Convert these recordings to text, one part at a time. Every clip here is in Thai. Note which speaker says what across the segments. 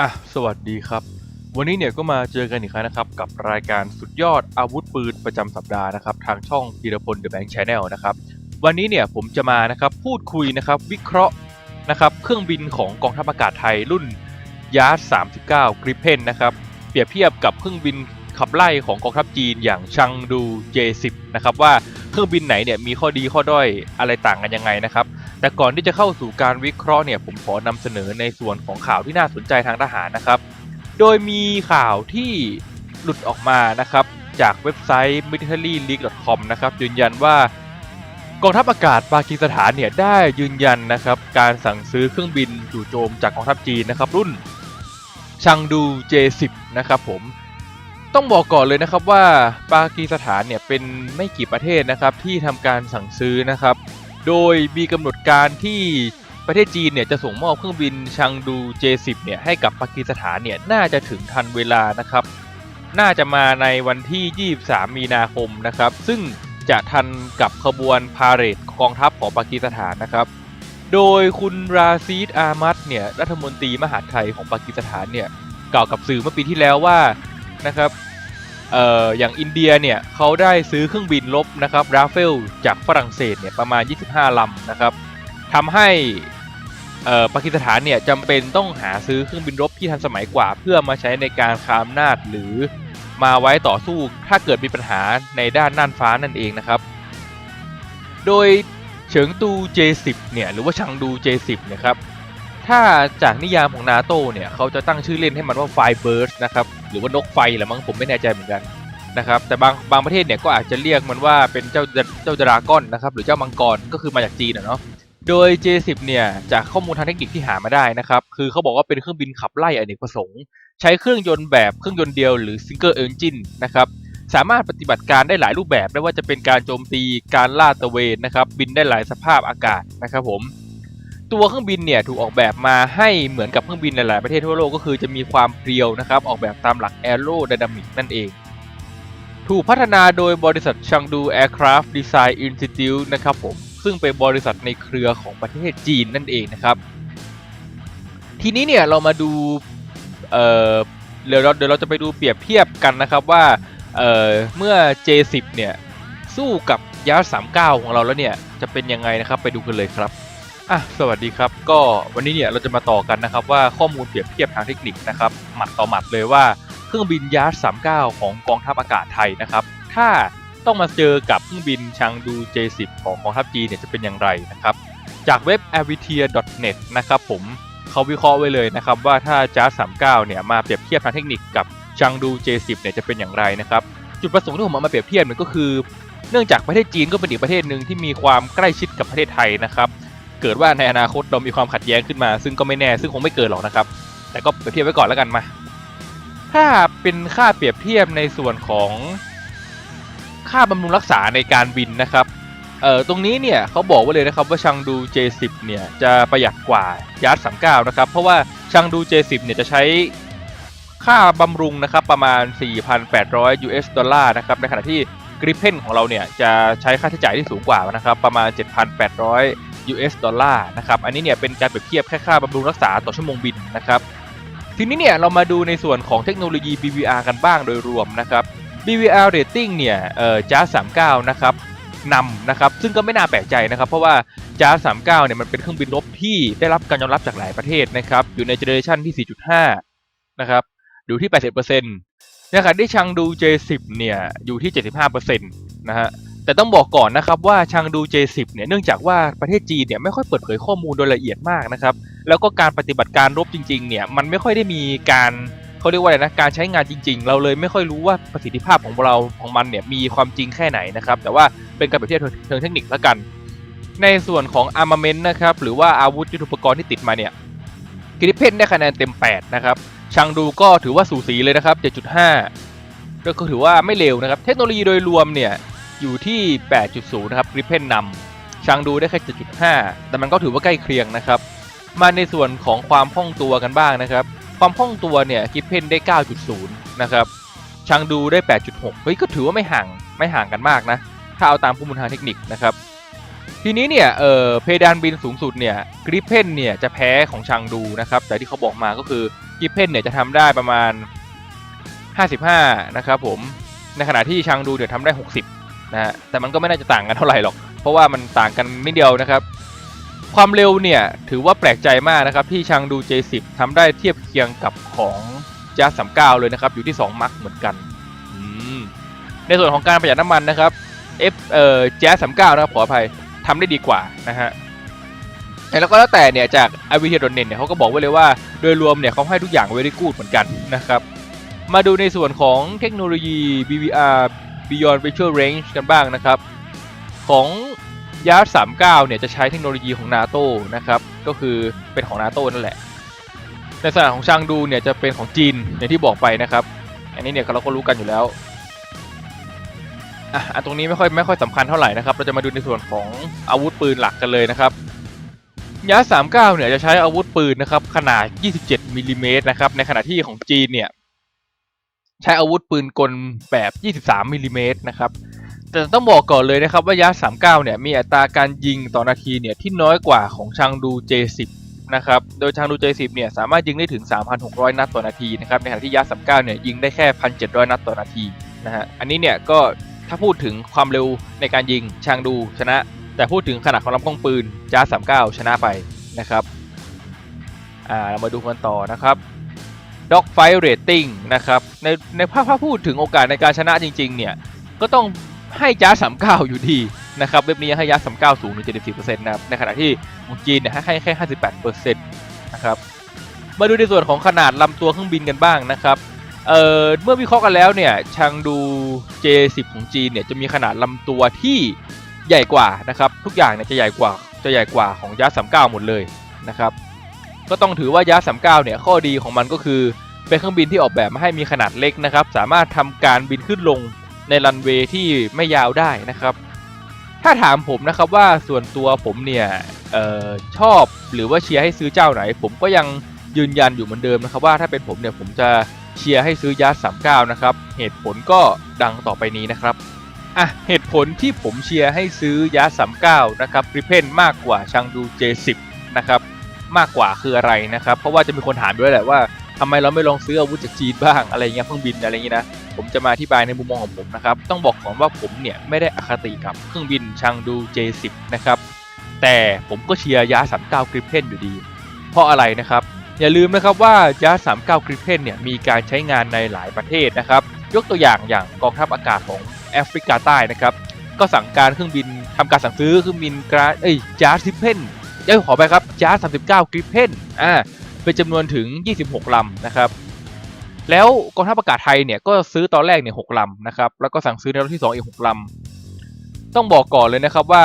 Speaker 1: อะสวัสดีครับ วันนี้เนี่ยก็มาเจอกันอีกครั้งนะครับกับรายการสุดยอดอาวุธปืนประจำสัปดาห์นะครับทางช่องพีรพลเดอะแบงค์ชาแนลนะครับวันนี้เนี่ยผมจะมานะครับพูดคุยนะครับวิเคราะห์นะครับเครื่องบินของกองทัพอากาศไทยรุ่นยาร์39 Gripen นะครับเปรียบเทียบกับเครื่องบินขับไล่ของกองทัพจีนอย่างชังดู J10 นะครับว่าเครื่องบินไหนเนี่ยมีข้อดีข้อด้อยอะไรต่างกันยังไงนะครับ แต่ก่อนที่จะเข้าสู่การวิเคราะห์เนี่ยผมขอนำเสนอในส่วนของข่าวที่น่าสนใจทางทหารนะครับ โดยมีข่าวที่หลุดออกมานะครับ จากเว็บไซต์ militaryleague.com นะครับยืนยันว่ากองทัพอากาศปากีสถานเนี่ยได้ยืนยันนะครับการสั่งซื้อเครื่องบินจู่โจมจากกองทัพจีนนะครับรุ่นชังดู J10 นะครับผมต้องบอกก่อนเลยนะครับว่าปากีสถานเนี่ยเป็นไม่กี่ประเทศนะครับที่ทำการสั่งซื้อนะครับ โดยมีกำหนดการที่ประเทศจีนเนี่ยจะส่งมอบเครื่องบินชังดู J10 เนี่ยให้กับปากีสถานเนี่ยน่าจะถึงทันเวลานะครับ น่าจะมาในวันที่ 23 มีนาคมนะครับ ซึ่งจะทันกับขบวนพาเหรดกองทัพของปากีสถานนะครับ โดยคุณราซีดอามัดเนี่ยรัฐมนตรีมหาดไทยของปากีสถานเนี่ยกล่าวกับสื่อเมื่อปีที่แล้วว่านะครับ เอ่ออย่างอินเดียเนี่ยเขาได้ซื้อเครื่องบินลบนะครับราฟเฟลจากฝรั่งเศสเนี่ยประมาณ 25 ลำนะครับทำให้เอ่อปากีสถานเนี่ยจำเป็นต้องหาซื้อเครื่องบินรบที่ทันสมัยกว่า เพื่อมาใช้ในการคามนาจหรือมาไว้ต่อสู้ถ้าเกิดมีปัญหาในด้านน่านฟ้านั่นเองนะครับ โดยเฉิงตู J10 เนี่ยหรือว่าชังดู J10 เนี่ยครับ ถ้าจากนิยามของนาโตเนี่ยเขาจะตั้งชื่อเล่นให้มันว่าไฟเบิร์สนะครับหรือว่านกไฟแหละมั้งผมไม่แน่ใจเหมือนกันนะครับแต่บางบางประเทศเนี่ยก็อาจจะเรียกมันว่าเป็นเจ้าเจ้าดราก้อนนะครับหรือเจ้ามังกรก็คือมาจากจีนอะเนาะโดย J10 เนี่ยจากข้อมูลทางเทคนิคที่หามาได้นะครับคือเขาบอกว่าเป็นเครื่องบินขับไล่อเนกประสงค์ใช้เครื่องยนต์แบบเครื่องยนต์เดียวหรือ single engine นะครับสามารถปฏิบัติการได้หลายรูปแบบไม่ว่าจะเป็นการโจมตีการลาดตระเวนนะครับบินได้หลายสภาพอากาศนะครับผม ตัวเครื่องบินเนี่ยถูกออกแบบมาให้เหมือนกับเครื่องบินหลายๆประเทศทั่วโลกก็คือจะมีความเพรียวนะครับออกแบบตามหลัก Aerodynamic นั่นเอง ถูกพัฒนาโดยบริษัท Chengdu Aircraft Design Institute นะครับผมซึ่งเป็นบริษัทในเครือของประเทศจีนนั่นเองนะครับ ทีนี้เนี่ยเรามาดูเอ่อเดี๋ยวเราเดี๋ยวเราจะไปดูเปรียบเทียบกันนะครับว่าเอ่อเมื่อ J10 เนี่ยสู้กับยาร์39ของเราแล้วเนี่ยจะเป็นยังไงนะครับไปดูกันเลยครับ อะสวัสดีครับ ก็วันนี้เนี่ยเราจะมาต่อกันนะครับว่าข้อมูลเปรียบเทียบทางเทคนิคนะครับหมัดต่อหมัดเลยว่าเครื่องบินยาร์ส39ของกองทัพอากาศไทยนะครับ ถ้าต้องมาเจอกับเครื่องบินชังดู J10 ของกองทัพจีนเนี่ยจะเป็นอย่างไรนะครับ จากเว็บ a v i t i a n e t นะครับผมเขาวิเคราะห์ไว้เลยนะครับว่าถ้าจาร์ส39เนี่ยมาเปรียบเทียบทางเทคนิคกับชังดู J10 เนี่ยจะเป็นอย่างไรนะครับจุดประสงค์ที่ผมเอามาเปรียบเทียบเนี่ยก็คือ เนื่องจากประเทศจีนก็เป็นอีกประเทศหนึ่งที่มีความใกล้ชิดกับประเทศไทยนะครับ กิดว่าในอนาคตเรามีความขัดแย้งขึ้นมา ซึ่งก็ไม่แน่ซึ่งคงไม่เกิดหรอกนะครับ แต่ก็เปรียบเทียบไว้ก่อนแล้วกันมา ถ้าเป็นค่าเปรียบเทียบในส่วนของค่าบำรุงรักษาในการบินนะครับเอ่อตรงนี้เนี่ยเขาบอกไว้เลยนะครับว่าชังดู J10 เนี่ยจะประหยัดกว่ายาร์ด39 นะครับ เพราะว่าชังดู J10 เนี่ยจะใช้ค่าบำรุงนะครับประมาณ 4,800 US ดอลลาร์นะครับในขณะที่ Gripen ของเราเนี่ยจะใช้ค่าใช้จ่ายที่สูงกว่านะครับประมาณ 7,800 US ดอลลาร์นะครับอันนี้เนี่ยเป็นการเปรียบเทียบแค่ค่าบำรุงรักษาต่อชั่วโมงบินนะครับทีนี้เนี่ยเรามาดูในส่วนของเทคโนโลยี BVR กันบ้างโดยรวมนะครับ BVR rating เนี่ยเอ่อจ้า39 นะครับนำนะครับซึ่งก็ไม่น่าแปลกใจนะครับ เพราะว่าจ้า39 เนี่ยมันเป็นเครื่องบินรบที่ได้รับการยอมรับจากหลายประเทศนะครับอยู่ในเจเนอเรชันที่ 4.5 นะครับอยู่ที่ 80%ในขณะที่ชังดู J10 เนี่ยอยู่ที่ 75%นะฮะ แต่ต้องบอกก่อนนะครับว่าชังดู J10 เนี่ยเนื่องจากว่าประเทศจีนเนี่ยไม่ค่อยเปิดเผยข้อมูลโดยละเอียดมากนะครับแล้วก็การปฏิบัติการรบจริงๆเนี่ยมันไม่ค่อยได้มีการเขาเรียกว่าอะไรนะการใช้งานจริง ๆ เราเลยไม่ค่อยรู้ว่าประสิทธิภาพของเราของมันเนี่ยมีความจริงแค่ไหนนะครับแต่ว่าเป็นการเปรียบเทียบเชิงเทคนิคแล้วกัน ในส่วนของ armament นะครับหรือว่าอาวุธยุทโธปกรณ์ที่ติดมาเนี่ยกริเพนได้คะแนนเต็ม 8 นะครับชังดูก็ถือว่าสูสีเลยนะครับ 7.5 ก็ถือว่าไม่เร็วนะครับ เทคโนโลยีโดยรวมเนี่ย อยู่ที่ 8.0 นะครับกริเพนนำชังดูได้แค่7.5 แต่มันก็ถือว่าใกล้เคียงนะครับ มาในส่วนของความคล่องตัวกันบ้างนะครับ ความคล่องตัวเนี่ยกริเพนได้ 9.0 นะครับชังดูได้ 8.6 เฮ้ย ก็ถือว่าไม่ห่างไม่ห่างกันมากนะ ถ้าเอาตามข้อมูลทางเทคนิคนะครับ ทีนี้เนี่ย เออเพดานบินสูงสุดเนี่ยกริเพนเนี่ยจะแพ้ของชังดูนะครับ แต่ที่เขาบอกมาก็คือกริเพนเนี่ยจะทำได้ประมาณ 55 นะครับผม ในขณะที่ชังดูเนี่ยทำได้ 60 นะฮะแต่มันก็ไม่น่าจะต่างกันเท่าไหร่หรอก เพราะว่ามันต่างกันนิดเดียวนะครับ ความเร็วเนี่ยถือว่าแปลกใจมากนะครับที่ชังดู J10 ทำได้เทียบเคียงกับของจ a 39เเลยนะครับ อยู่ที่ 2 มักเหมือนกัน ในส่วนของการประหยัดน้ำมันนะครับ F เอ่อ Jazz 39นะครับขออภัยทำได้ดีกว่านะฮะแล้วก็แล้วแต่เนี่ยจาก a v i t a n e t เนี่ยเขาก็บอกไว้เลยว่าโดยรวมเนี่ยเขาให้ทุกอย่าง very good เหมือนกันนะครับ มาดูในส่วนของเทคโนโลยี BVR Beyond Virtual Range กันบ้างนะครับ ของยาร์ด39 เนี่ยจะใช้เทคโนโลยีของ NATO นะครับ ก็คือเป็นของ NATO นั่นแหละ ในส่วนของชางดูเนี่ยจะเป็นของจีนอย่างที่บอกไปนะครับ อันนี้เนี่ยเราก็รู้กันอยู่แล้วอะอันตรงนี้ไม่ค่อยไม่ค่อยสำคัญเท่าไหร่นะครับ เราจะมาดูในส่วนของอาวุธปืนหลักกันเลยนะครับยาร์ด39 เนี่ยจะใช้อาวุธปืนนะครับขนาด 27มิลลิเมตรนะครับ ในขณะที่ของจีนเนี่ย ใช้อาวุธปืนกลแบบ 23มิลลิเมตรนะครับ แต่ต้องบอกก่อนเลยนะครับว่ายา39 เนี่ยมีอัตราการยิงต่อนาทีเนี่ยที่น้อยกว่าของชางดู J10 นะครับ โดยชางดู J10 เนี่ยสามารถยิงได้ถึง 3,600 นัดต่อนาทีนะครับ ในขณะที่ยา39 เนี่ยยิงได้แค่ 1,700 นัดต่อนาทีนะฮะ อันนี้เนี่ยก็ถ้าพูดถึงความเร็วในการยิงชางดูชนะ แต่พูดถึงขนาดของลำกล้องปืนยา39 ชนะไปนะครับ อ่าเรามาดูกันต่อนะครับ Dog Fight Rating นะครับ ในในภาพถ้าพูดถึงโอกาสในการชนะจริง ๆ เนี่ย ก็ต้องให้จ้า39อยู่ดีนะครับ เว็บนี้ให้ยา39สูงถึง74%นะครับ ในขณะที่ของจีนเนี่ยให้แค่58%นต์นะครับ มาดูในส่วนของขนาดลำตัวเครื่องบินกันบ้างนะครับเอ่อเมื่อวิเคราะห์กันแล้วเนี่ยชางดู J10 ของจีนเนี่ยจะมีขนาดลำตัวที่ใหญ่กว่านะครับ ทุกอย่างเนี่ยจะใหญ่กว่าจะใหญ่กว่าของยา39หมดเลยนะครับ ก็ต้องถือว่ายา39เก้าเนี่ยข้อดีของมันก็คือ เป็นเครื่องบินที่ออกแบบมาให้มีขนาดเล็กนะครับ สามารถทำการบินขึ้นลงในรันเวย์ที่ไม่ยาวได้นะครับ ถ้าถามผมนะครับว่าส่วนตัวผมเนี่ยออชอบหรือว่าเชียร์ให้ซื้อเจ้าไหน ผมก็ยังยืนยันอยู่เหมือนเดิมนะครับ ว่าถ้าเป็นผมเนี่ยผมจะเชียร์ให้ซื้อยา39นะครับ เหตุผลก็ดังต่อไปนี้นะครับอะเหตุผลที่ผมเชียร์ให้ซื้อยา39นะครับริเพนมากกว่าชังดู J10 นะครับ มากกว่าคืออะไรนะครับ เพราะว่าจะมีคนถามด้วยแหละว่าทำไมเราไม่ลองซื้ออาวุธจากจีนบ้างอะไรเงี้ยเครื่องบินอะไรเงี้ยนะผมจะมาอธิบายในมุมมองของผมนะครับ ต้องบอกก่อนว่าผมเนี่ยไม่ได้อคติกับเครื่องบินชังดู J10 นะครับ แต่ผมก็เชียร์ยา39กริเพนอยู่ดี เพราะอะไรนะครับ อย่าลืมนะครับว่ายา39กริเพนเนี่ยมีการใช้งานในหลายประเทศนะครับ ยกตัวอย่างอย่างกองทัพอากาศของแอฟริกาใต้นะครับ ก็สั่งการเครื่องบินทำการสั่งซื้อเครื่องบินกราเอ้ยจารสิเพน เอ้ยขอไปครับจาร์39กริเพนอ่าเป็นจำนวนถึง 26ลำนะครับ แล้วกองทัพอากาศไทยเนี่ยก็ซื้อตอนแรกเนี่ย6ลำนะครับ แล้วก็สั่งซื้อในรอบที่ 2 อีก 6ลำต้องบอกก่อนเลยนะครับว่า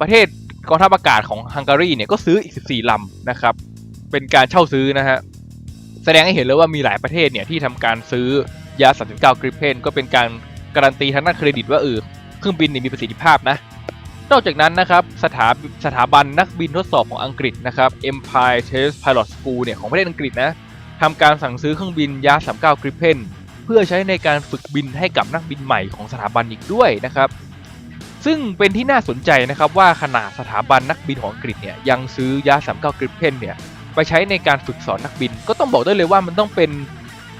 Speaker 1: ประเทศกองทัพอากาศของฮังการีเนี่ยก็ซื้ออีก 14ลำนะครับ เป็นการเช่าซื้อนะฮะแสดงให้เห็นเลยว่ามีหลายประเทศเนี่ยที่ทำการซื้อยา39กริเพนก็เป็นการการันตีทางด้านเครดิตว่าเออเครื่องบินเนี่ยมีประสิทธิภาพนะ นอกจากนั้นนะครับสถาสถาบันนักบินทดสอบของอังกฤษนะครับ Empire Test Pilot School เนี่ยของประเทศอังกฤษนะทำการสั่งซื้อเครื่องบินยา39 Gripen เพื่อใช้ในการฝึกบินให้กับนักบินใหม่ของสถาบันอีกด้วยนะครับ ซึ่งเป็นที่น่าสนใจนะครับว่าขนาดสถาบันนักบินของอังกฤษเนี่ยยังซื้อยา39 Gripen เนี่ยไปใช้ในการฝึกสอนนักบิน ก็ต้องบอกได้เลยว่ามันต้องเป็น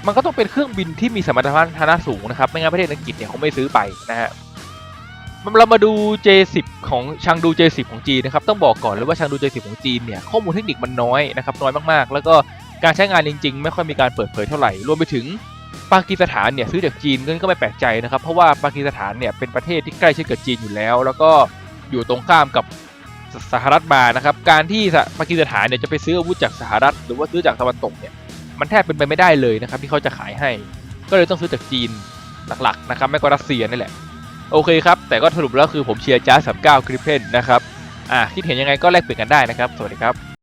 Speaker 1: มันก็ต้องเป็นเครื่องบินที่มีสมรรถนะสูงนะครับไม่งั้นประเทศอังกฤษเนี่ยเขาไม่ซื้อไปนะฮะ เรามาดู J10 ของชังดู J10 ของจีนนะครับต้องบอกก่อนเลยว่าชังดู J10 ของจีนเนี่ยข้อมูลเทคนิคมันน้อยนะครับน้อยมากๆ แล้วก็การใช้งานจริง ๆ ไม่ค่อยมีการเปิดเผยเท่าไหร่รวมไปถึงปากีสถานเนี่ยซื้อจากจีนก็ไม่แปลกใจนะครับเพราะว่าปากีสถานเนี่ยเป็นประเทศที่ใกล้ชิดกับจีนอยู่แล้ว แล้วก็อยู่ตรงข้ามกับสหรัฐมานะครับการที่ปากีสถานเนี่ยจะไปซื้ออาวุธจากสหรัฐ หรือว่าซื้อจากตะวันตกเนี่ยมันแทบเป็นไปไม่ได้เลยนะครับที่เขาจะขายให้ ก็เลยต้องซื้อจากจีนหลักๆนะครับไม่ก็รัสเซียนี่แหละ โอเคครับ แต่ก็สรุปแล้วคือผมเชียร์จ้าสามเก้าคริเพนนะครับ อ่าคิดเห็นยังไงก็แลกเปลี่ยนกันได้นะครับ สวัสดีครับ